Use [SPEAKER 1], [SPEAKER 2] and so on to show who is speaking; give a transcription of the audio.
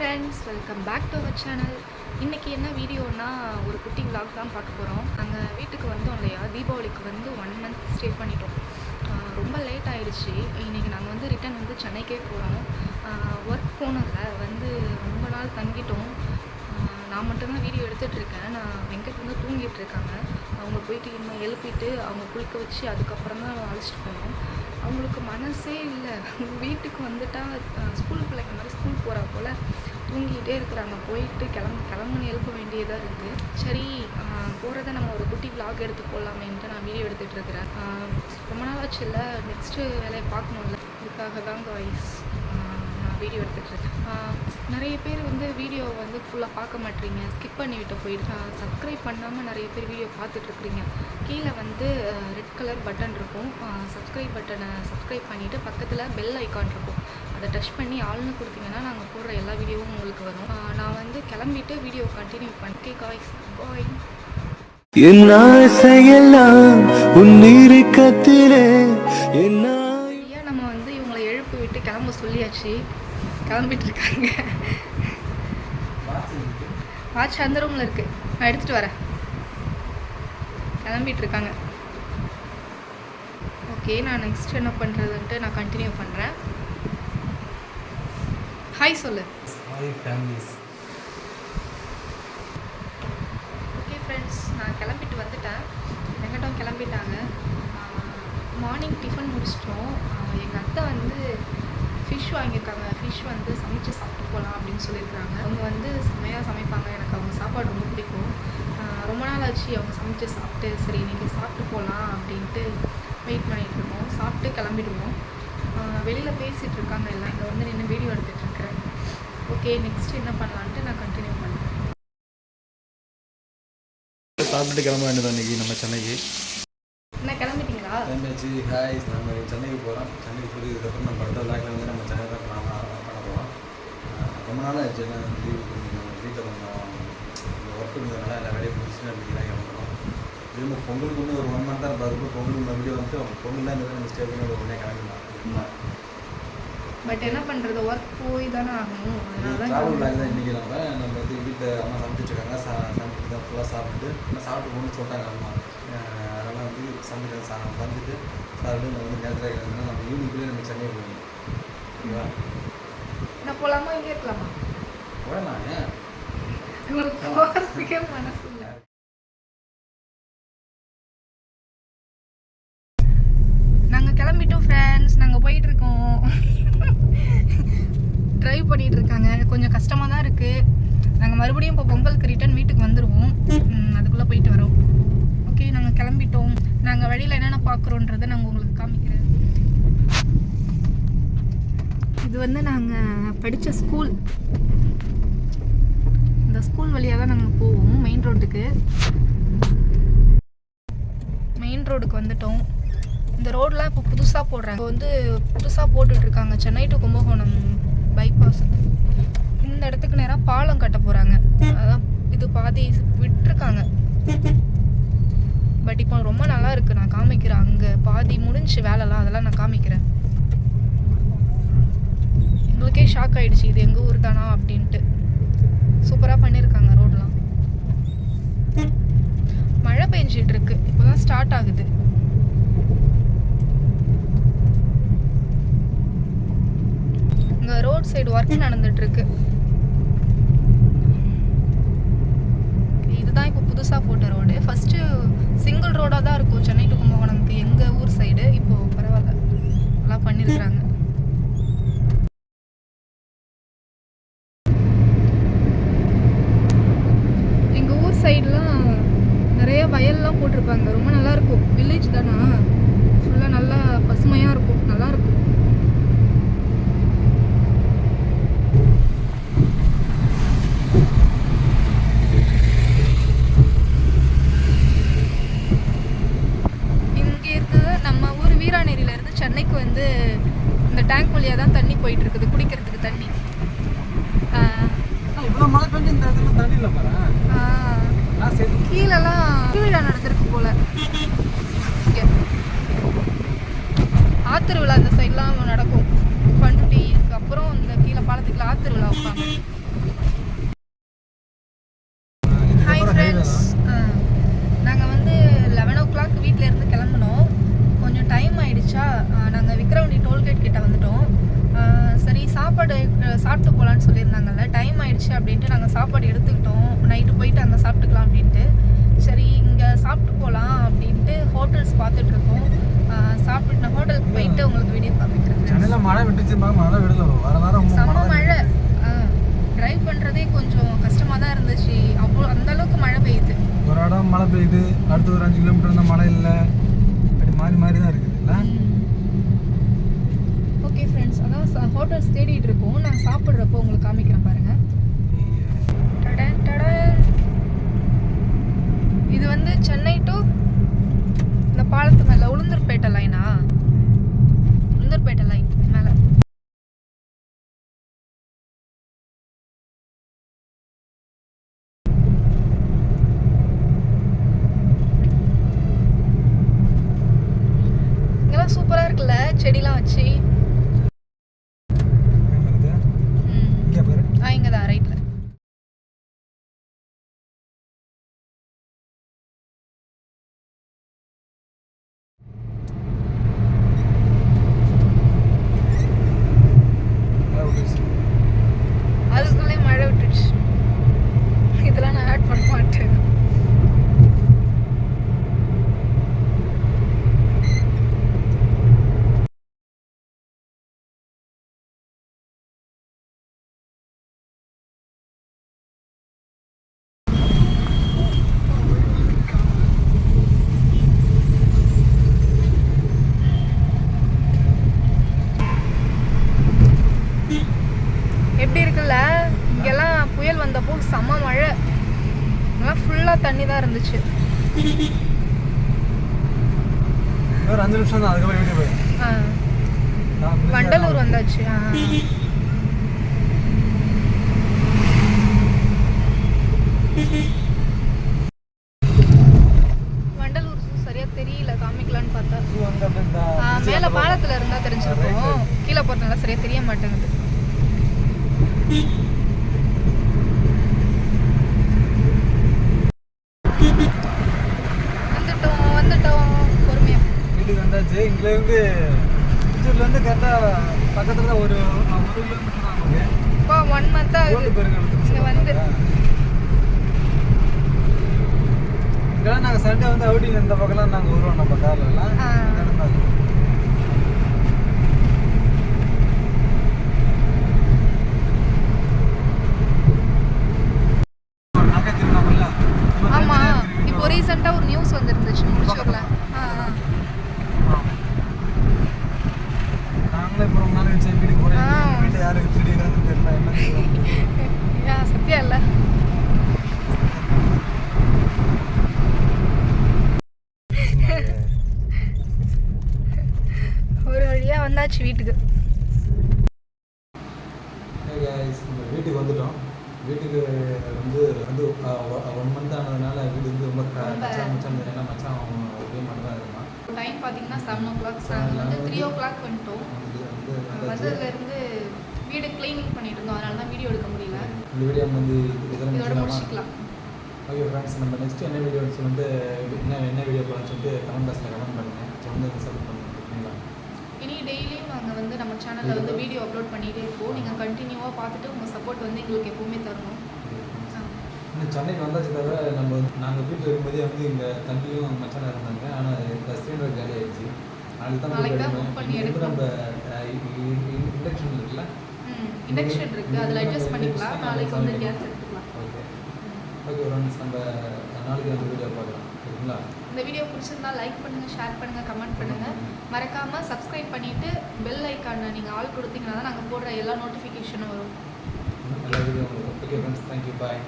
[SPEAKER 1] Friends welcome back to our channel இன்றைக்கி என்ன வீடியோனா ஒரு குட்டி vlog தான் பார்க்க போகிறோம் நாங்கள் வீட்டுக்கு வந்தோம் இல்லையா? தீபாவளிக்கு வந்து ஒன் மந்த் ஸ்டே பண்ணிட்டோம். ரொம்ப லேட் ஆகிடுச்சு இன்றைக்கி நாங்கள் வந்து ரிட்டன் வந்து சென்னைக்கே போகிறோம் ஒர்க் போனதில்ல வந்து ரொம்ப நாள் தங்கிட்டோம். நான் மட்டும்தான் வீடியோ எடுத்துகிட்டு இருக்கேன். நான் வெங்கட் வந்து தூங்கிட்டு இருக்காங்க. அவங்க போயிட்டு இன்னும் எழுப்பிட்டு அவங்க குளிக்க வச்சு அதுக்கப்புறம் தான் அழைச்சிட்டு போனோம். அவங்களுக்கு மனசே இல்லை. வீட்டுக்கு வந்துட்டால் ஸ்கூல் பிள்ளைங்க மாதிரி ஸ்கூல் போகிறா போல். தூங்கிக்கிட்டே இருக்கிறாங்க. போயிட்டு கிளம்பு கிளம்புன்னு எழுப்ப வேண்டியதாக இருக்குது சரி போகிறத நம்ம ஒரு குட்டி விளாக் எடுத்து போடலாமேன்ட்டு நான் வீடியோ எடுத்துகிட்டு இருக்கிறேன். ரொம்ப நாள் ஆச்சு இல்லை நெக்ஸ்ட்டு வேலையை பார்க்கணும்ல. இதுக்காக தான் வாய்ஸ் நான் வீடியோ எடுத்துகிட்டு இருக்கேன். நிறைய பேர் வந்து வீடியோ வந்து ஃபுல்லாக பார்க்க மாட்டீங்க. ஸ்கிப் பண்ணிவிட்டு போயிட்டு சப்ஸ்கிரைப் பண்ணாமல் நிறைய பேர் வீடியோ பார்த்துட்ருக்குறீங்க கீழே வந்து ரெட் கலர் பட்டன் இருக்கும். சப்ஸ்கிரைப் பட்டனை சப்ஸ்கிரைப் பண்ணிவிட்டு பக்கத்தில் பெல் ஐக்கான் இருக்கும். அதை டச் பண்ணி ஆள்னு கொடுத்தீங்கன்னா நாங்கள் போடுற எல்லா வீடியோவும் உங்களுக்கு வரும். நான் வந்து கிளம்பிட்டு வீடியோ கண்டினியூ பண்ணி காய்ஸ் பாய்
[SPEAKER 2] என் ஆசையெல்லாம் உன் இறுக்கத்திலே என்ன
[SPEAKER 1] நம்ம வந்து இவங்களை எழுப்பி விட்டு கிளம்ப சொல்லியாச்சு. கிளம்பிட்டு இருக்காங்க. வாட்ச் அந்த ரூமில் இருக்கு. நான் எடுத்துகிட்டு வரேன். கிளம்பிட்டு இருக்காங்க. ஓகே நான் நெக்ஸ்ட் என்ன பண்ணுறதுன்ட்டு நான் கண்டினியூ பண்ணுறேன் ஹாய் சொல்லு.
[SPEAKER 3] Hi families.
[SPEAKER 1] ஓகே ஃப்ரெண்ட்ஸ் நான் கிளம்பிட்டு வந்துட்டேன். வெங்கடம் கிளம்பிட்டாங்க. மார்னிங் டிஃபன் முடிச்சிட்டோம். எங்கள் அத்தை வந்து ஃபிஷ் வாங்கியிருக்காங்க. ஃபிஷ் வந்து சமைச்சு சாப்பிட்டு போகலாம் அப்படின்னு சொல்லியிருக்காங்க. அவங்க வந்து செம்மையாக சமைப்பாங்க. எனக்கு அவங்க சாப்பாடு ரொம்ப பிடிக்கும். ரொம்ப நாள் ஆச்சு அவங்க சமைச்சு சாப்பிட்டு சரி இன்றைக்கி சாப்பிட்டு போகலாம் அப்படின்ட்டு வெயிட் பண்ணிட்டு இருக்கோம் சாப்பிட்டு கிளம்பிடுவோம். வெளியில் பேசிகிட்டு இருக்காங்க எல்லாம். இங்கே வந்து நின்று வீடியோ எடுத்துகிட்டு ஓகே நெக்ஸ்ட் என்ன பண்ணலான்ட்டு நான் கண்டினியூ பண்ணுறேன்
[SPEAKER 3] சாப்பிட்டு கிளம்ப வேண்டியது இன்னைக்கு நம்ம சென்னைக்கு.
[SPEAKER 1] என்ன கிளம்பிட்டீங்களா?
[SPEAKER 3] கிளம்பியாச்சு. ஹாய் நம்ம சென்னைக்கு போகிறோம் சென்னைக்கு போய் இதுக்கப்புறம் நம்ம அடுத்த லாக்கில் வந்து நம்ம சென்னை தான் பண்ண பண்ண போகிறோம் ரொம்ப நாள் ஆச்சு. என்ன லீவு வீட்டில் கொஞ்சம் ஒர்க் இருந்ததுனால எல்லா வேலையும் முடிச்சுட்டு நம்ம தான் கிளம்புறோம் திரும்ப பொங்கலுக்கு இன்னும் ஒரு ஒன் மந்த் தான் பார்த்து பொங்கலுக்கு மறுபடியும் வந்து அவங்க பொங்கல் தான் இந்த நம்ம ஸ்டே பண்ணி ஒரு உடனே கிளம்பிடலாம்.
[SPEAKER 1] பட் என்ன பண்ணுறது ஒர்க் போய் தானே ஆகணும். அதனால
[SPEAKER 3] ட்ராவல் பேக் தான்
[SPEAKER 1] கிளம்புறோம்.
[SPEAKER 3] இன்றைக்கி நம்ம. நம்ம வந்து வீட்டில் அம்மா சமைச்சு வச்சுருக்காங்க சா சமைச்சு தான் ஃபுல்லாக சாப்பிட்டு நான் சாப்பிட்டு போகணும்னு சொல்லிட்டாங்க அம்மா. அதெல்லாம் வந்து சமைச்சு சா வந்துட்டு சாப்பிட்டு நம்ம வந்து நேரத்தில் கிளம்புனா நம்ம ஈவினிங்குள்ளே நம்ம சென்னை போகணும் ஓகேவா
[SPEAKER 1] என்ன போகலாமா இங்கே இருக்கலாமா?
[SPEAKER 3] போகலாம்
[SPEAKER 1] உங்களுக்கு போகிறதுக்கே மனசு ட்ரைவ் பண்ணிட்டு இருக்காங்க கொஞ்சம் கஷ்டமாக தான் இருக்குது நாங்கள் மறுபடியும் இப்போ பொங்கலுக்கு ரிட்டர்ன் வீட்டுக்கு வந்துடுவோம் அதுக்குள்ளே போயிட்டு வரோம். ஓகே நாங்கள் கிளம்பிட்டோம். நாங்கள் வழியில் என்னென்ன பார்க்குறோன்றதை நாங்கள் உங்களுக்கு காமிக்கிறேன். இது வந்து நாங்கள் படித்த ஸ்கூல் இந்த ஸ்கூல் வழியாக தான் நாங்கள் போவோம் மெயின் ரோட்டுக்கு மெயின் ரோடுக்கு வந்துட்டோம். இந்த ரோடெலாம் இப்போ புதுசாக போடுறாங்க. இப்போ வந்து புதுசாக போட்டுட்ருக்காங்க. சென்னை டு கும்பகோணம் பைபாஸ் இந்த இடத்துக்கு நேராக பாலம் கட்ட போகிறாங்க அதான் இது பாதி விட்டுருக்காங்க. பட் இப்போ ரொம்ப நல்லா இருக்கு. நான் காமிக்கிறேன். அங்கே பாதி முடிஞ்சு வேலைலாம் அதெல்லாம் நான் காமிக்கிறேன். எங்களுக்கே ஷாக் ஆயிடுச்சு. இது எங்கள் ஊர் தானா அப்படின்ட்டு. சூப்பராக பண்ணியிருக்காங்க ரோடெலாம் மழை பெஞ்சிட்டு இருக்கு. இப்போதான் ஸ்டார்ட் ஆகுது இங்க ரோட் சைடு ஒர்க் நடந்துட்டு இருக்கு இதுதான் இப்போ புதுசாக போட்ட ரோடு ஃபர்ஸ்ட் சிங்கிள் ரோடாக தான் இருக்கும். சென்னை டு கும்பகோணம்க்கு எங்கள் ஊர் சைடு இப்போது பரவாயில்ல. நல்லா பண்ணியிருக்கிறாங்க எங்கள் ஊர் சைட்லாம் நிறைய வயல்லாம் போட்டிருப்பாங்க ரொம்ப நல்லா இருக்கும் வில்லேஜ் தானா ஃபுல்லாக நல்லா பசுமையாக இருக்கும் நல்லா இருக்கும் இங்கே இருக்குது நம்ம ஊர் வீராநேரியில இருந்து சென்னைக்கு வந்து இந்த டேங்க் வழியாக தான் தண்ணி போயிட்டு இருக்குது குடிக்கிறதுக்கு தண்ணி ஆஹ்,
[SPEAKER 3] இவ்வளோ பாரு சரி.
[SPEAKER 1] கீழெல்லாம் திருவிழா நடந்திருக்கு போல. ஆத்திருவிழா இந்த சைட்லாம் நடக்கும். பண்ருட்டிக்கு அப்புறம் இந்த கீழே பாலத்துக்குள்ள ஆத்திருவிழா வைப்பாங்க சாப்பாடு அஹ், சாப்பிட்டு போகலான்னு சொல்லியிருந்தாங்கல்ல டைம் ஆயிடுச்சு அப்படின்ட்டு நாங்கள் சாப்பாடு எடுத்துக்கிட்டோம் நைட்டு போயிட்டு அங்கே சாப்பிட்டுக்கலாம் அப்படின்ட்டு சரி இங்கே சாப்பிட்டு போகலாம் அப்படின்ட்டு ஹோட்டல்ஸ் பார்த்துட்டு இருக்கோம் சாப்பிட்டு நான் ஹோட்டலுக்கு போயிட்டு உங்களுக்கு வீடியோ காமிக்கிறேன்
[SPEAKER 3] சென்னையில் மழை விட்டுச்சு மழை விடல. வர வர
[SPEAKER 1] செம்ம மழை ட்ரைவ் பண்ணுறதே கொஞ்சம் கஷ்டமாக தான் இருந்துச்சு. அவ்வளோ அந்த அளவுக்கு மழை பெய்யுது.
[SPEAKER 3] ஒரு இடம் மழை பெய்யுது. அடுத்து ஒரு அஞ்சு கிலோமீட்டர் இருந்தால் மழை இல்லை. அப்படி மாறி மாறி தான் இருக்குது இல்லை?
[SPEAKER 1] ஓகே ஃப்ரெண்ட்ஸ் அதான் ஹோட்டல்ஸ் தேடிட்டு இருக்கோம். நான் சாப்பிட்றப்போ உங்களுக்கு காமிக்கிறேன் பாருங்க. இது வந்து சென்னை டு இந்த பாலத்து மேலே உளுந்தூர்பேட்டை லைனா உளுந்தூர்பேட்டை லைன் மேலே. இங்கெல்லாம் சூப்பராக இருக்குல்ல செடிலாம் வச்சு ம்.
[SPEAKER 3] இங்கே பாரு
[SPEAKER 1] ஆ இங்கே தான் ரைட்டில்
[SPEAKER 3] மழை விட்டுச்சு
[SPEAKER 1] அதுக்குள்ளே மழை விட்டுடுச்சு இதெல்லாம் நான் ஆட் பண்ண மாட்டேன் எப்படி இருக்குல்ல இங்கெல்லாம் புயல் வந்தப்போ செம்ம மழை இங்கெல்லாம் ஃபுல்லாக தண்ணி தான் இருந்துச்சு.
[SPEAKER 3] ஒரு அஞ்சு நிமிஷம் தான் அதுக்கப்புறம் வீட்டுக்கு போய்
[SPEAKER 1] வண்டலூர் வந்தாச்சு வண்டலூர் சரியா தெரியல காமிக்கலான்னு பார்த்தா. மேல பாலத்துல இருந்தா தெரிஞ்சிருக்கும். கீழே போறதுனால சரியா தெரிய மாட்டேங்குது வந்துட்டோம் வந்துட்டோம் பொறுமையா
[SPEAKER 3] வீட்டுக்கு வந்தாச்சு இங்கேருந்து திருச்சூர்லேருந்து கரெக்டாக பக்கத்தில் ஒரு ஒரு கிலோமீட்டர் தான் நமக்கு
[SPEAKER 1] இப்போ ஒன் இங்க வந்து.
[SPEAKER 3] இங்கெல்லாம் நாங்கள் சண்டே வந்து அவுட்டிங் இந்த பக்கம்லாம் நாங்கள் வருவோம் நம்ம கார்லலாம்
[SPEAKER 1] ஆமா. இப்போ ரீசெண்டா ஒரு நியூஸ் வந்திருந்துச்சு முடிச்சூர்ல ஆ ஆ.
[SPEAKER 3] நாங்களே இப்போ ரொம்ப நாள் கழிச்சு வீட்டுக்கு போகிறேன்
[SPEAKER 1] ஆ.
[SPEAKER 3] வீட்டில் யாருக்கு திடீர்னு தெரியல என்ன தெரியல
[SPEAKER 1] யா சத்யா இல்ல ஒரு வழியா வந்தாச்சு வீட்டுக்கு
[SPEAKER 3] வீட்டுக்கு வந்துட்டோம் வீட்டுக்கு வந்து வந்து ஒன் மந்த் ஆனதுனால வீடு வந்து ரொம்ப. மச்சான் மச்சான் ஏன்னா மச்சான் ஒரே மட்டும் தான் இருந்தான்
[SPEAKER 1] டைம் பார்த்தீங்கன்னா செவன் ஓ கிளாக் வந்து த்ரீ ஓ கிளாக்
[SPEAKER 3] வந்து.
[SPEAKER 1] வந்ததுலேருந்து வீடு க்ளீனிங் பண்ணிட்டு இருந்தோம் அதனால தான் வீடியோ எடுக்க முடியல.
[SPEAKER 3] இந்த வீடியோ வந்து
[SPEAKER 1] இதோட
[SPEAKER 3] முடிச்சுக்கலாமா? ஓகே ஃப்ரெண்ட்ஸ் நம்ம நெக்ஸ்ட் என்ன வீடியோன்னு சொல்லிட்டு என்ன என்ன வீடியோ போகலான்னு சொல்லிட்டு கமெண்ட் பாக்ஸில் கமெண்ட் பண்ணுங்கள் தொடர்ந்து சப்போர்ட் பண்ணுங்க ஓகேங்களா
[SPEAKER 1] இனி டெய்லியும் நாங்கள் வந்து நம்ம சேனலில் வந்து வீடியோ அப்லோட் பண்ணிகிட்டே இருப்போம். நீங்கள் கண்டினியூவாக பார்த்துட்டு உங்கள் சப்போர்ட் வந்து எங்களுக்கு எப்பவுமே தரணும்.
[SPEAKER 3] சென்னைக்கு வந்தாச்சு தவிர நம்ம நாங்கள் வீட்டில் இருக்கும்போதே வந்து இங்கே தம்பியும் மச்சானா இருந்தாங்க. ஆனால் இந்த சிலிண்டர் காலி ஆயிடுச்சு நாளைக்கு தான் வந்து. நம்ம இண்டக்ஷன் இருக்குல்ல?
[SPEAKER 1] இண்டக்ஷன் இருக்குது அதில் அட்ஜஸ்ட் பண்ணிக்கலாம். நாளைக்கு வந்து கேஸ் எடுத்துக்கலாம்.
[SPEAKER 3] ஓகே. ஓகே ஃப்ரெண்ட்ஸ் நம்ம நாளைக்கு அந்த வீடியோ பார்க்கலாம். ஓகேங்களா
[SPEAKER 1] இந்த வீடியோ பிடிச்சிருந்தா லைக் பண்ணுங்கள் ஷேர் பண்ணுங்கள் கமெண்ட் பண்ணுங்கள் மறக்காமல் சப்ஸ்கிரைப் பண்ணிவிட்டு பெல் ஐக்கானை நீங்கள் ஆள் கொடுத்தீங்கன்னா தான் நாங்கள் போடுற எல்லா நோட்டிஃபிகேஷனும் வரும்.
[SPEAKER 3] எல்லா video okay friends thank you bye